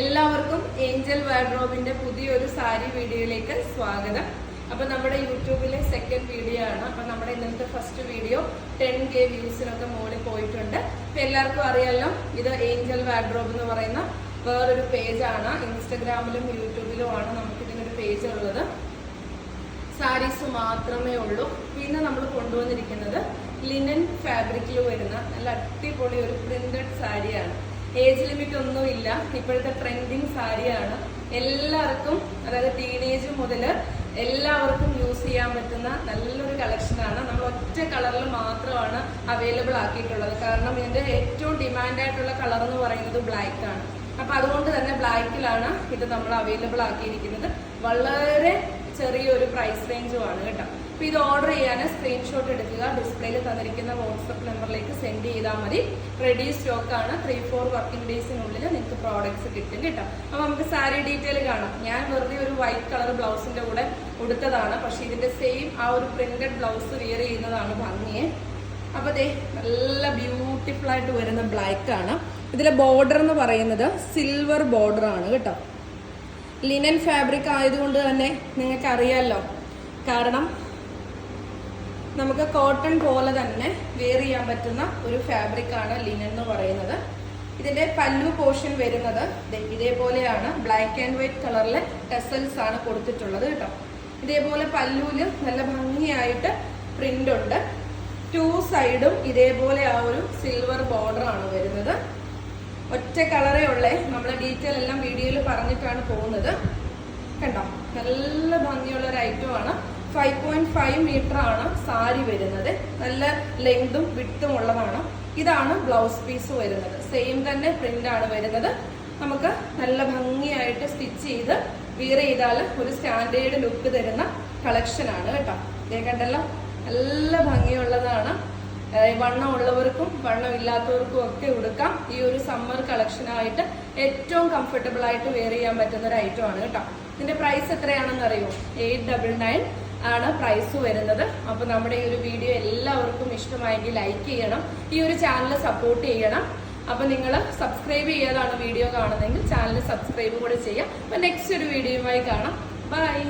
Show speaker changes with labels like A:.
A: എല്ലാവർക്കും ഏഞ്ചൽ വാർഡ്രോബിന്റെ പുതിയൊരു സാരി വീഡിയോയിലേക്ക് സ്വാഗതം. അപ്പൊ നമ്മുടെ യൂട്യൂബിലെ സെക്കൻഡ് വീഡിയോ ആണ്. അപ്പൊ നമ്മുടെ ഇന്നത്തെ ഫസ്റ്റ് വീഡിയോ ടെൻ കെ വ്യൂസിനൊക്കെ മുകളിൽ പോയിട്ടുണ്ട്. അപ്പൊ എല്ലാവർക്കും അറിയാലോ ഇത് ഏഞ്ചൽ വാർഡ്രോബ് എന്ന് പറയുന്ന വേറൊരു പേജാണ് ഇൻസ്റ്റഗ്രാമിലും യൂട്യൂബിലും ആണ് നമുക്ക് ഇതിനൊരു പേജ് ഉള്ളത്. സാരീസ് മാത്രമേ ഉള്ളൂ. പിന്നെ നമ്മൾ കൊണ്ടുവന്നിരിക്കുന്നത് ലിനൻ ഫാബ്രിക്കിൽ വരുന്ന നല്ല അടിപൊളി ഒരു പ്രിന്റഡ് സാരിയാണ്. ഏജ് ലിമിറ്റ് ഒന്നും ഇല്ല. ഇപ്പോഴത്തെ ട്രെൻഡിങ് സാരിയാണ് എല്ലാവർക്കും അതായത് ടീനേജ് മുതൽ എല്ലാവർക്കും യൂസ് ചെയ്യാൻ പറ്റുന്ന നല്ലൊരു കളക്ഷനാണ് നമ്മൾ ഒറ്റ കളറിൽ മാത്രമാണ് അവൈലബിൾ ആക്കിയിട്ടുള്ളത്. കാരണം ഇതിന്റെ ഏറ്റവും ഡിമാൻഡായിട്ടുള്ള കളർ എന്ന് പറയുന്നത് ബ്ലാക്ക് ആണ്. അപ്പൊ അതുകൊണ്ട് തന്നെ ബ്ലാക്കിലാണ് ഇത് നമ്മൾ അവൈലബിൾ ആക്കിയിരിക്കുന്നത്. വളരെ ചെറിയൊരു പ്രൈസ് റേഞ്ചുമാണ് കേട്ടോ. അപ്പൊ ഇത് ഓർഡർ ചെയ്യാൻ സ്ക്രീൻഷോട്ട് എടുക്കുക. ഡിസ്പ്ലേയിൽ തന്നിരിക്കുന്ന വാട്സപ്പ് നമ്പറിലേക്ക് സെൻഡ് ചെയ്താൽ മതി. റെഡി സ്റ്റോക്ക് ആണ്. ത്രീ ഫോർ വർക്കിംഗ് ഡേയ്സിനുള്ളിൽ നിങ്ങൾക്ക് പ്രോഡക്ട്സ് കിട്ടും കേട്ടോ. അപ്പൊ നമുക്ക് സാരി ഡീറ്റെയിൽ കാണാം. ഞാൻ വെറുതെ ഒരു വൈറ്റ് കളർ ബ്ലൗസിന്റെ കൂടെ ഉടുത്തതാണ്. പക്ഷെ ഇതിന്റെ സെയിം ആ ഒരു പ്രിന്റഡ് ബ്ലൗസ് വിയർ ചെയ്യുന്നതാണ് ഭംഗിയെ. അപ്പൊ ദേ നല്ല ബ്യൂട്ടിഫുൾ ആയിട്ട് വരുന്ന ബ്ലാക്ക് ആണ്. ഇതിലെ ബോർഡർ എന്ന് പറയുന്നത് സിൽവർ ബോർഡർ ആണ് കേട്ടോ. ലിനൻ ഫാബ്രിക് ആയതുകൊണ്ട് തന്നെ നിങ്ങൾക്ക് അറിയാമല്ലോ കാരണം നമുക്ക് കോട്ടൺ പോലെ തന്നെ വെയർ ചെയ്യാൻ പറ്റുന്ന ഒരു ഫാബ്രിക് ആണ് ലിനൻ എന്ന് പറയുന്നത്. ഇതിന്റെ പല്ലു പോർഷൻ വരുന്നത് ഇതേപോലെയാണ്. ബ്ലാക്ക് ആൻഡ് വൈറ്റ് കളറിലെ ടെസൽസ് ആണ് കൊടുത്തിട്ടുള്ളത് കേട്ടോ. ഇതേപോലെ പല്ലുവിൽ നല്ല ഭംഗിയായിട്ട് പ്രിന്റ് ഉണ്ട്. ടു സൈഡും ഇതേപോലെ ആ ഒരു സിൽവർ ബോർഡർ ആണ് വരുന്നത്. ഒറ്റ കളറേ ഉള്ളേ. നമ്മൾ ഡീറ്റെയിൽ എല്ലാം വീഡിയോയിൽ പറഞ്ഞിട്ടാണ് പോകുന്നത്. കണ്ടോ? നല്ല ഭംഗിയുള്ള ഒരു ഐറ്റം ആണ്. ഫൈവ് പോയിന്റ് ഫൈവ് മീറ്റർ ആണ് സാരി വരുന്നത്. നല്ല ലെങ്തും വിട്ടും ഉള്ളതാണ്. ഇതാണ് ബ്ലൗസ് പീസ് വരുന്നത്. സെയിം തന്നെ പ്രിന്റ് ആണ് വരുന്നത്. നമുക്ക് നല്ല ഭംഗിയായിട്ട് സ്റ്റിച്ച് ചെയ്ത് വിയർ ചെയ്താൽ ഒരു സ്റ്റാൻഡേർഡ് ലുക്ക് തരുന്ന കളക്ഷൻ ആണ് കേട്ടോ. കണ്ടല്ലോ? നല്ല ഭംഗിയുള്ളതാണ്. വണ്ണം ഉള്ളവർക്കും വണ്ണം ഇല്ലാത്തവർക്കും ഒക്കെ ഉടുക്കാം. ഈ ഒരു സമ്മർ കളക്ഷനായിട്ട് ഏറ്റവും കംഫർട്ടബിൾ ആയിട്ട് വെയർ ചെയ്യാൻ പറ്റുന്ന ഒരു ഐറ്റം ആണ് കേട്ടോ. ഇതിന്റെ പ്രൈസ് എത്രയാണെന്ന് അറിയോ? എയ്റ്റ് ഡബിൾ നയൻ ആണ് പ്രൈസ് വരുന്നത്. അപ്പൊ നമ്മുടെ ഈ ഒരു വീഡിയോ എല്ലാവർക്കും ഇഷ്ടമായെങ്കിൽ ലൈക്ക് ചെയ്യണം. ഈ ഒരു ചാനൽ സപ്പോർട്ട് ചെയ്യണം. അപ്പൊ നിങ്ങൾ സബ്സ്ക്രൈബ് ചെയ്യാതാണ് വീഡിയോ കാണുന്നതെങ്കിൽ ചാനൽ സബ്സ്ക്രൈബ് കൂടെ ചെയ്യാം. അപ്പൊ നെക്സ്റ്റ് ഒരു വീഡിയോയുമായി കാണാം. ബൈ